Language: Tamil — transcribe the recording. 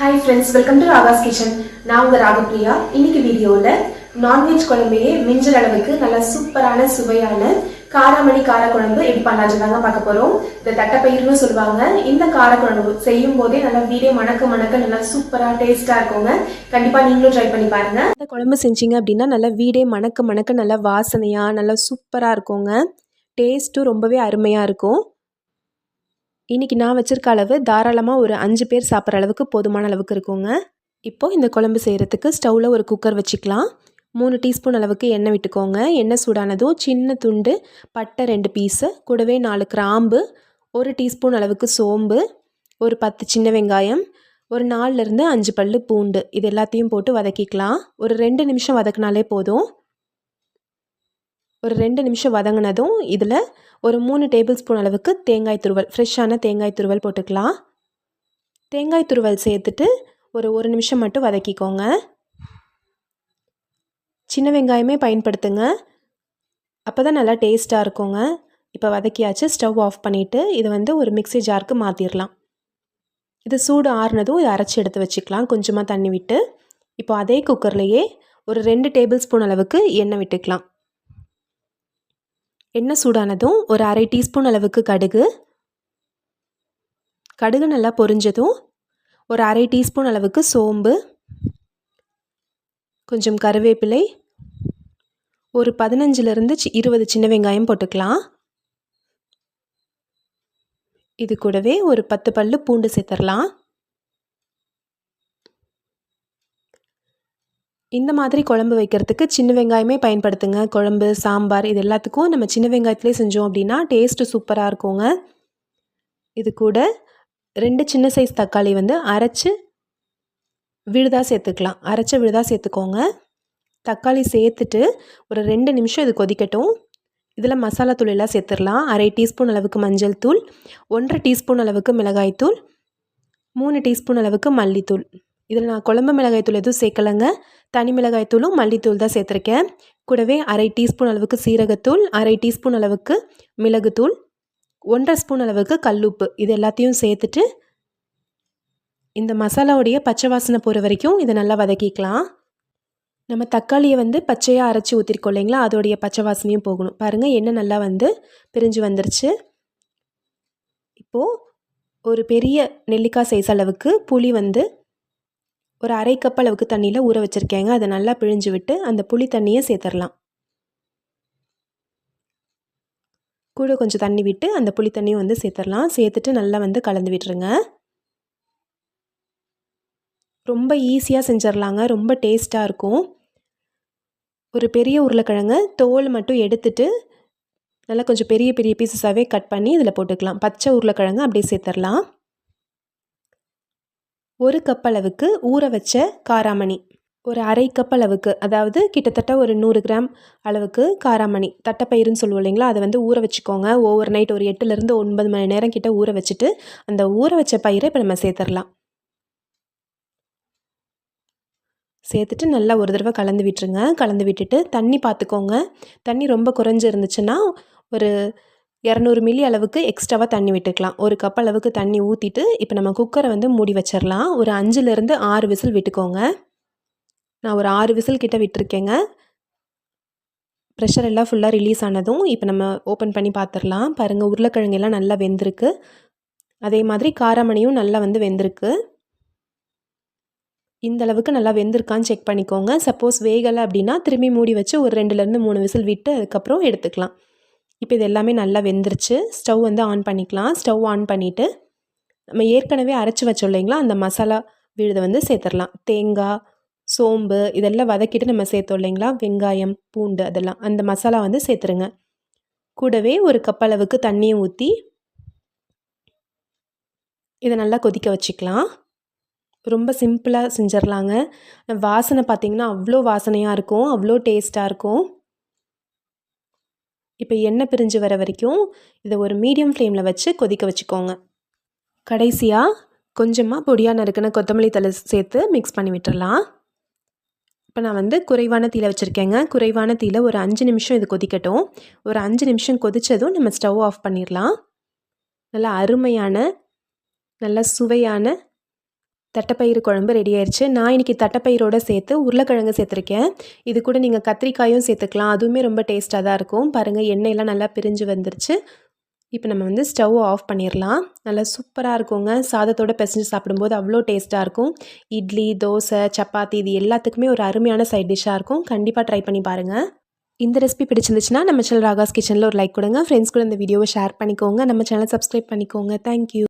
Hi friends welcome to Raga's kitchen நான் உங்கள் ராகப்பிரியா இன்னைக்கு வீடியோவில் நான்வெஜ் குழம்பையே மிஞ்சல் அளவுக்கு நல்ல சூப்பரான சுவையான காராமணி காரக்குழம்பு எப்படி பண்ணலான்னு தாங்க பார்க்க போகிறோம் இந்த தட்டைப்பயிர்னு சொல்லுவாங்க. இந்த காரக்குழம்பு செய்யும் போதே நல்லா வீடே மணக்க மணக்க நல்லா சூப்பராக டேஸ்ட்டாக இருக்குங்க. கண்டிப்பாக நீங்களும் ட்ரை பண்ணி பாருங்க. இந்த குழம்பு செஞ்சீங்க அப்படின்னா நல்லா வீடே மணக்க மணக்க நல்லா வாசனையாக நல்லா சூப்பராக இருக்குங்க. டேஸ்ட்டும் ரொம்பவே அருமையாக இருக்கும். இன்றைக்கி நான் வச்சுருக்க அளவு தாராளமாக ஒரு அஞ்சு பேர் சாப்பிட்ற அளவுக்கு போதுமான அளவுக்கு இருக்குங்க. இப்போது இந்த குழம்பு செய்கிறதுக்கு ஸ்டவ்வில் ஒரு குக்கர் வச்சுக்கலாம். மூணு டீஸ்பூன் அளவுக்கு எண்ணெய் விட்டுக்கோங்க. எண்ணெய் சூடானதும் சின்ன துண்டு பட்டை ரெண்டு பீஸு கூடவே நாலு கிராம்பு ஒரு டீஸ்பூன் அளவுக்கு சோம்பு ஒரு பத்து சின்ன வெங்காயம் ஒரு நாலுலேருந்து அஞ்சு பல்லு பூண்டு. இது எல்லாத்தையும் போட்டு வதக்கிக்கலாம். ஒரு ரெண்டு நிமிஷம் வதக்குனாலே போதும். ஒரு ரெண்டு நிமிஷம் வதங்கினதும் இதில் ஒரு மூணு டேபிள் ஸ்பூன் அளவுக்கு தேங்காய் துருவல் ஃப்ரெஷ்ஷான தேங்காய் துருவல் போட்டுக்கலாம். தேங்காய் துருவல் சேர்த்துட்டு ஒரு ஒரு நிமிஷம் மட்டும் வதக்கிக்கோங்க. சின்ன வெங்காயமே பயன்படுத்துங்க. அப்போ தான் நல்லா டேஸ்ட்டாக இருக்குங்க. இப்போ வதக்கியாச்சு ஸ்டவ் ஆஃப் பண்ணிவிட்டு இதை வந்து ஒரு மிக்ஸி ஜாருக்கு மாற்றிடலாம் இது சூடு ஆறுனதும் இதை அரைச்சி எடுத்து வச்சுக்கலாம். கொஞ்சமாக தண்ணி விட்டு. இப்போ அதே குக்கர்லேயே ஒரு ரெண்டு டேபிள் ஸ்பூன் அளவுக்கு எண்ணெய் விட்டுக்கலாம். எண்ணெய் சூடானதும் ஒரு அரை டீஸ்பூன் அளவுக்கு கடுகு. கடுகு நல்லா பொரிஞ்சதும் ஒரு அரை டீஸ்பூன் அளவுக்கு சோம்பு. கொஞ்சம் கருவேப்பிலை. ஒரு பதினஞ்சுலேருந்து சி இருபது சின்ன வெங்காயம் போட்டுக்கலாம். இது கூடவே ஒரு பத்து பல்லு பூண்டு சேர்த்துடலாம். இந்த மாதிரி குழம்பு வைக்கிறதுக்கு சின்ன வெங்காயமே பயன்படுத்துங்க. குழம்பு சாம்பார் இது எல்லாத்துக்கும் நம்ம சின்ன வெங்காயத்துலேயே செஞ்சோம் அப்படின்னா டேஸ்ட்டு சூப்பராக இருக்குங்க. இது கூட ரெண்டு சின்ன சைஸ் தக்காளி வந்து அரைச்சி விழுதாக சேர்த்துக்கலாம். அரைச்ச விழுதாக சேர்த்துக்கோங்க. தக்காளி சேர்த்துட்டு ஒரு ரெண்டு நிமிஷம் இது கொதிக்கட்டும். இதில் மசாலா தூள் எல்லாம் சேர்த்துடலாம். அரை டீஸ்பூன் அளவுக்கு மஞ்சள் தூள் ஒன்றரை டீஸ்பூன் அளவுக்கு மிளகாய்த்தூள் மூணு டீஸ்பூன் அளவுக்கு மல்லித்தூள். இதில் நான் குழம்பு மிளகாய்த்தூள் எதுவும் சேர்க்கலைங்க. தனி மிளகாய்த்தூளும் மல்லித்தூள் தான் சேர்த்துருக்கேன். கூடவே அரை டீஸ்பூன் அளவுக்கு சீரகத்தூள் அரை டீஸ்பூன் அளவுக்கு மிளகுத்தூள் ஒன்றரை ஸ்பூன் அளவுக்கு கல்லுப்பு. இது எல்லாத்தையும் சேர்த்துட்டு இந்த மசாலாவுடைய பச்சை வாசனை போகிற வரைக்கும் இதை நல்லா வதக்கிக்கலாம். நம்ம தக்காளியை வந்து பச்சையாக அரைச்சி ஊற்றிருக்கோம் இல்லைங்களா? அதோடைய பச்சை வாசனையும் போகணும். பாருங்கள் எண்ணெய் நல்லா வந்து பிரிஞ்சு வந்துருச்சு. இப்போது ஒரு பெரிய நெல்லிக்காய் சைஸ் அளவுக்கு புளி வந்து ஒரு அரை கப் அளவுக்கு தண்ணியில் ஊற வச்சுருக்கேங்க. அதை நல்லா பிழிஞ்சு விட்டு அந்த புளி தண்ணியை சேர்த்துடலாம் கூட கொஞ்சம் தண்ணி விட்டு அந்த புளி தண்ணியும் வந்து சேர்த்துடலாம் சேர்த்துட்டு நல்லா வந்து கலந்து விட்டுருங்க. ரொம்ப ஈஸியாக செஞ்சிடலாங்க ரொம்ப டேஸ்ட்டாக இருக்கும். ஒரு பெரிய உருளைக்கிழங்கு தோல் மட்டும் எடுத்துட்டு நல்லா கொஞ்சம் பெரிய பெரிய பீசஸாகவே கட் பண்ணி இதில் போட்டுக்கலாம். பச்சை உருளைக்கிழங்கு அப்படியே சேர்த்துடலாம் ஒரு கப் அளவுக்கு ஊற வச்ச காராமணி. ஒரு அரை கப் அளவுக்கு அதாவது கிட்டத்தட்ட ஒரு நூறு கிராம் அளவுக்கு காராமணி. தட்டைப்பயிருன்னு சொல்லுவோம் இல்லைங்களா? அதை வந்து ஊற வச்சுக்கோங்க. ஓவர் நைட் ஒரு எட்டுலேருந்து ஒன்பது மணி நேரம் கிட்ட ஊற வச்சுட்டு அந்த ஊற வச்ச பயிரை இப்போ நம்ம சேர்த்துடலாம். சேர்த்துட்டு நல்லா ஒரு தடவை கலந்து விட்டுருங்க. கலந்து விட்டுட்டு தண்ணி பார்த்துக்கோங்க. தண்ணி ரொம்ப குறைஞ்சி இருந்துச்சுன்னா ஒரு இரநூறு மில்லி அளவுக்கு எக்ஸ்ட்ராவாக தண்ணி விட்டுக்கலாம். ஒரு கப் அளவுக்கு தண்ணி ஊற்றிட்டு இப்போ நம்ம குக்கரை வந்து மூடி வச்சிடலாம் ஒரு அஞ்சுலேருந்து ஆறு விசில் விட்டுக்கோங்க. நான் ஒரு ஆறு விசில் கிட்ட விட்டுருக்கேங்க. ப்ரெஷர் எல்லாம் ஃபுல்லாக ரிலீஸ் ஆனதும் இப்போ நம்ம ஓப்பன் பண்ணி பார்த்துடலாம் பாருங்கள் உருளைக்கிழங்கு எல்லாம் நல்லா வெந்திருக்கு. அதே மாதிரி காராமணியும் நல்லா வந்து வெந்திருக்கு. இந்த அளவுக்கு நல்லா வெந்திருக்கான்னு செக் பண்ணிக்கோங்க. சப்போஸ் வேகலை அப்படின்னா திரும்பி மூடி வச்சு ஒரு ரெண்டுலேருந்து மூணு விசில் விட்டு அதுக்கப்புறம் எடுத்துக்கலாம். இப்போ இது எல்லாமே நல்லா வெந்துருச்சு. ஸ்டவ் வந்து ஆன் பண்ணிக்கலாம். ஸ்டவ் ஆன் பண்ணிவிட்டு நம்ம ஏற்கனவே அரைச்சி வச்சோம் இல்லைங்களா? அந்த மசாலா விழுதை வந்து சேர்த்துடலாம். தேங்காய் சோம்பு இதெல்லாம் வதக்கிட்டு நம்ம சேர்த்தோம் இல்லைங்களா? வெங்காயம் பூண்டு அதெல்லாம். அந்த மசாலா வந்து சேர்த்துருங்க. கூடவே ஒரு கப் அளவுக்கு தண்ணியை ஊற்றி இதை நல்லா கொதிக்க வச்சுக்கலாம். ரொம்ப சிம்பிளாக செஞ்சிடலாங்க வாசனை பார்த்திங்கன்னா அவ்வளோ வாசனையாக இருக்கும். அவ்வளோ டேஸ்ட்டாக இருக்கும். இப்போ எண்ணெய் பிரிஞ்சு வர வரைக்கும் இதை ஒரு மீடியம் ஃப்ளேமில் வச்சு கொதிக்க வச்சுக்கோங்க. கடைசியாக கொஞ்சமாக பொடியாக நறுக்கின கொத்தமல்லி தலை சேர்த்து மிக்ஸ் பண்ணி விட்டுடலாம் இப்போ நான் வந்து குறைவான தீயில் வச்சுருக்கேங்க. குறைவான தீயில் ஒரு அஞ்சு நிமிஷம் இது கொதிக்கட்டும். ஒரு அஞ்சு நிமிஷம் கொதித்ததும் நம்ம ஸ்டவ் ஆஃப் பண்ணிடலாம் நல்லா அருமையான நல்ல சுவையான தட்டைப்பயிறு குழம்பு ரெடி ஆயிடுச்சு நான் இன்றைக்கி தட்டைப்பயிரோட சேர்த்து உருளைக்கிழங்கு சேர்த்துருக்கேன். இது கூட நீங்கள் கத்திரிக்காயும் சேர்த்துக்கலாம். அதுவுமே ரொம்ப டேஸ்ட்டாக தான் இருக்கும். பாருங்கள் எண்ணெயெல்லாம் நல்லா பிரிஞ்சு வந்துருச்சு. இப்போ நம்ம வந்து ஸ்டவ் ஆஃப் பண்ணிடலாம் நல்லா சூப்பராக இருக்குங்க. சாதத்தோட பிசைஞ்சு சாப்பிடும்போது அவ்வளோ டேஸ்ட்டாக இருக்கும். இட்லி தோசை சப்பாத்தி இது எல்லாத்துக்குமே ஒரு அருமையான சைட் டிஷ்ஷாக இருக்கும். கண்டிப்பாக ட்ரை பண்ணி பாருங்கள் இந்த ரெசிபி பிடிச்சிருந்துச்சுன்னா நம்ம சேனல் ராகாஸ் கிச்சனில் ஒரு லைக் கொடுங்க. ஃப்ரெண்ட்ஸ் கூட இந்த வீடியோவை ஷேர் பண்ணிக்கோங்க. நம்ம சேனல் சப்ஸ்கிரைப் பண்ணிக்கோங்க. தேங்க்யூ